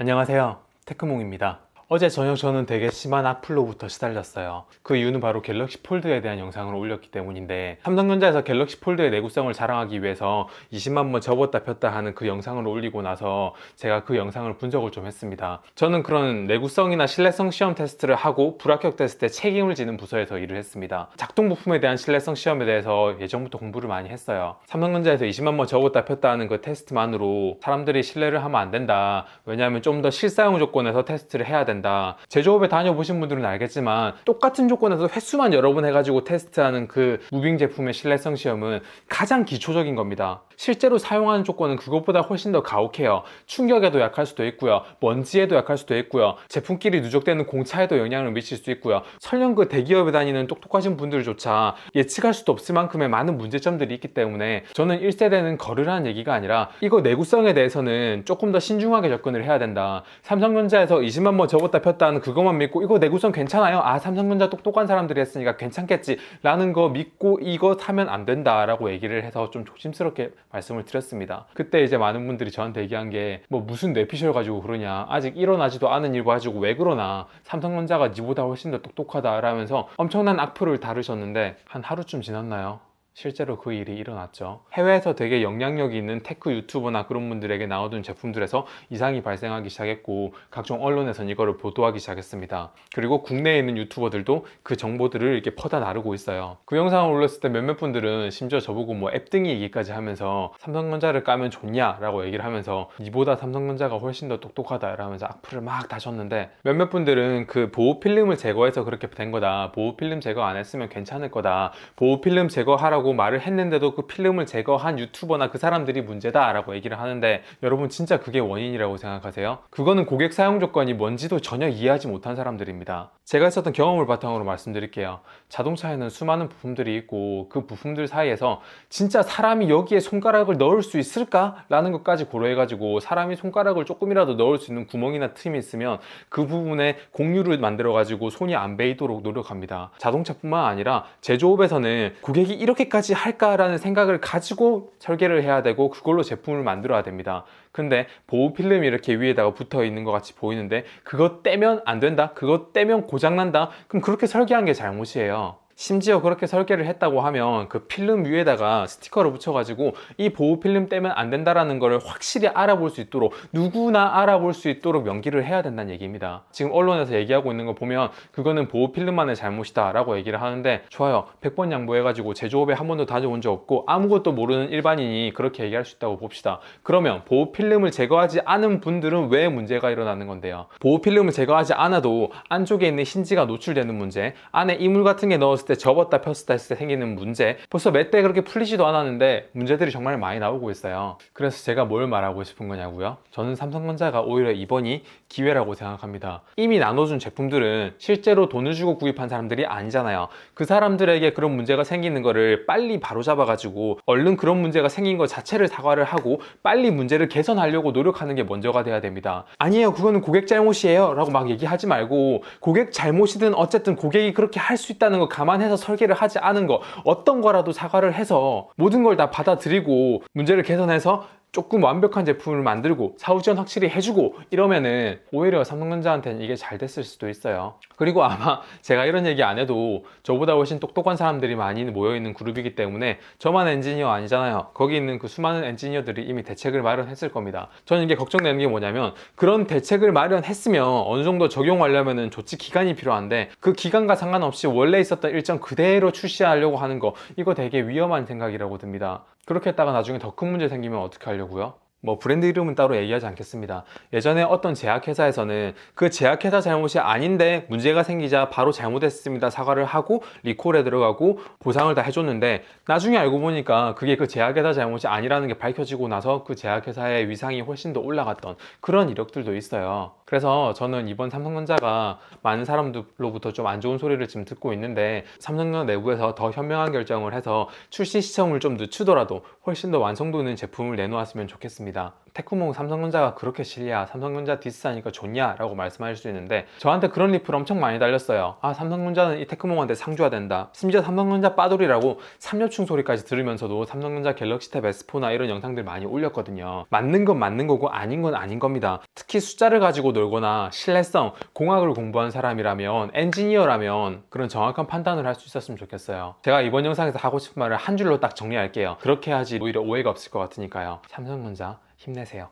안녕하세요. 테크몽입니다. 어제 저녁 저는 되게 심한 악플로부터 시달렸어요. 그 이유는 바로 갤럭시 폴드에 대한 영상을 올렸기 때문인데 삼성전자에서 갤럭시 폴드의 내구성을 자랑하기 위해서 20만 번 접었다 폈다 하는 그 영상을 올리고 나서 제가 그 영상을 분석을 좀 했습니다. 저는 그런 내구성이나 신뢰성 시험 테스트를 하고 불합격 테스트에 책임을 지는 부서에서 일을 했습니다. 작동 부품에 대한 신뢰성 시험에 대해서 예전부터 공부를 많이 했어요. 삼성전자에서 20만 번 접었다 폈다 하는 그 테스트만으로 사람들이 신뢰를 하면 안 된다. 왜냐하면 좀 더 실사용 조건에서 테스트를 해야 된다. 제조업에 다녀보신 분들은 알겠지만 똑같은 조건에서 횟수만 여러 번 해가지고 테스트하는 그 무빙 제품의 신뢰성 시험은 가장 기초적인 겁니다. 실제로 사용하는 조건은 그것보다 훨씬 더 가혹해요. 충격에도 약할 수도 있고요. 먼지에도 약할 수도 있고요. 제품끼리 누적되는 공차에도 영향을 미칠 수 있고요. 설령 그 대기업에 다니는 똑똑하신 분들조차 예측할 수도 없을 만큼의 많은 문제점들이 있기 때문에 저는 1세대는 거르라는 얘기가 아니라 이거 내구성에 대해서는 조금 더 신중하게 접근을 해야 된다. 삼성전자에서 20만 번 접었다 폈다 하는 그것만 믿고 이거 내구성 괜찮아요? 아 삼성전자 똑똑한 사람들이 했으니까 괜찮겠지 라는 거 믿고 이거 사면 안 된다 라고 얘기를 해서 좀 조심스럽게 말씀을 드렸습니다. 그때 이제 많은 분들이 저한테 얘기한 게 뭐 무슨 뇌피셜 가지고 그러냐 아직 일어나지도 않은 일 가지고 왜 그러나 삼성전자가 니보다 훨씬 더 똑똑하다 라면서 엄청난 악플을 다루셨는데 한 하루쯤 지났나요? 실제로 그 일이 일어났죠. 해외에서 되게 영향력이 있는 테크 유튜버나 그런 분들에게 나오던 제품들에서 이상이 발생하기 시작했고 각종 언론에선 이거를 보도하기 시작했습니다. 그리고 국내에 있는 유튜버들도 그 정보들을 이렇게 퍼다 나르고 있어요. 그 영상을 올렸을 때 몇몇 분들은 심지어 저보고 뭐 앱등이 얘기까지 하면서 삼성전자를 까면 좋냐라고 얘기를 하면서 니보다 삼성전자가 훨씬 더 똑똑하다 라면서 악플을 막 다셨는데 몇몇 분들은 그 보호 필름을 제거해서 그렇게 된 거다. 보호 필름 제거 안 했으면 괜찮을 거다. 보호 필름 제거하라고 말을 했는데도 그 필름을 제거한 유튜버나 그 사람들이 문제다 라고 얘기를 하는데 여러분 진짜 그게 원인이라고 생각하세요? 그거는 고객 사용 조건이 뭔지도 전혀 이해하지 못한 사람들입니다. 제가 했었던 경험을 바탕으로 말씀드릴게요. 자동차에는 수많은 부품들이 있고 그 부품들 사이에서 진짜 사람이 여기에 손가락을 넣을 수 있을까 라는 것까지 고려해가지고 사람이 손가락을 조금이라도 넣을 수 있는 구멍이나 틈이 있으면 그 부분에 공유를 만들어가지고 손이 안 베이도록 노력합니다. 자동차뿐만 아니라 제조업에서는 고객이 이렇게 까지 할까라는 생각을 가지고 설계를 해야 되고 그걸로 제품을 만들어야 됩니다. 근데 보호 필름이 이렇게 위에다가 붙어 있는 것 같이 보이는데 그거 떼면 안 된다. 그거 떼면 고장 난다. 그럼 그렇게 설계한 게 잘못이에요. 심지어 그렇게 설계를 했다고 하면 그 필름 위에다가 스티커를 붙여가지고 이 보호 필름 떼면 안 된다라는 거를 확실히 알아볼 수 있도록 누구나 알아볼 수 있도록 명기를 해야 된다는 얘기입니다. 지금 언론에서 얘기하고 있는 거 보면 그거는 보호 필름만의 잘못이다 라고 얘기를 하는데 좋아요. 100번 양보해가지고 제조업에 한 번도 다녀온 적 없고 아무것도 모르는 일반인이 그렇게 얘기할 수 있다고 봅시다. 그러면 보호 필름을 제거하지 않은 분들은 왜 문제가 일어나는 건데요? 보호 필름을 제거하지 않아도 안쪽에 있는 힌지가 노출되는 문제, 안에 이물 같은 게 넣었을 때 접었다 폈었다 했을 때 생기는 문제 벌써 몇 대 그렇게 풀리지도 않았는데 문제들이 정말 많이 나오고 있어요. 그래서 제가 뭘 말하고 싶은 거냐고요? 저는 삼성전자가 오히려 이번이 기회라고 생각합니다. 이미 나눠준 제품들은 실제로 돈을 주고 구입한 사람들이 아니잖아요. 그 사람들에게 그런 문제가 생기는 거를 빨리 바로잡아 가지고 얼른 그런 문제가 생긴 것 자체를 사과를 하고 빨리 문제를 개선하려고 노력하는 게 먼저가 돼야 됩니다. 아니에요. 그거는 고객 잘못이에요. 라고 막 얘기하지 말고 고객 잘못이든 어쨌든 고객이 그렇게 할 수 있다는 거 감안 해서 설계를 하지 않은 거 어떤 거라도 사과를 해서 모든 걸 다 받아들이고 문제를 개선해서 조금 완벽한 제품을 만들고 사후 지원 확실히 해주고 이러면은 오히려 삼성전자한테는 이게 잘 됐을 수도 있어요. 그리고 아마 제가 이런 얘기 안 해도 저보다 훨씬 똑똑한 사람들이 많이 모여있는 그룹이기 때문에 저만 엔지니어 아니잖아요. 거기 있는 그 수많은 엔지니어들이 이미 대책을 마련했을 겁니다. 저는 이게 걱정되는 게 뭐냐면 그런 대책을 마련했으면 어느 정도 적용하려면은 조치 기간이 필요한데 그 기간과 상관없이 원래 있었던 일정 그대로 출시하려고 하는 거 이거 되게 위험한 생각이라고 듭니다. 그렇게 했다가 나중에 더 큰 문제 생기면 어떻게 하려고요? 뭐 브랜드 이름은 따로 얘기하지 않겠습니다. 예전에 어떤 제약회사에서는 그 제약회사 잘못이 아닌데 문제가 생기자 바로 잘못했습니다 사과를 하고 리콜에 들어가고 보상을 다 해줬는데 나중에 알고 보니까 그게 그 제약회사 잘못이 아니라는 게 밝혀지고 나서 그 제약회사의 위상이 훨씬 더 올라갔던 그런 이력들도 있어요. 그래서 저는 이번 삼성전자가 많은 사람들로부터 좀 안 좋은 소리를 지금 듣고 있는데 삼성전자 내부에서 더 현명한 결정을 해서 출시 시점을 좀 늦추더라도 훨씬 더 완성도 있는 제품을 내놓았으면 좋겠습니다. 있습니다. 테크몽 삼성전자가 그렇게 실리야 삼성전자 디스하니까 좋냐 라고 말씀하실 수 있는데 저한테 그런 리플 엄청 많이 달렸어요. 아 삼성전자는 이 테크몽한테 상줘야 된다. 심지어 삼성전자 빠돌이라고 삼엽충 소리까지 들으면서도 삼성전자 갤럭시 탭 S4나 이런 영상들 많이 올렸거든요. 맞는 건 맞는 거고 아닌 건 아닌 겁니다. 특히 숫자를 가지고 놀거나 신뢰성 공학을 공부한 사람이라면 엔지니어라면 그런 정확한 판단을 할 수 있었으면 좋겠어요. 제가 이번 영상에서 하고 싶은 말을 한 줄로 딱 정리할게요. 그렇게 해야지 오히려 오해가 없을 것 같으니까요. 삼성전자 힘내세요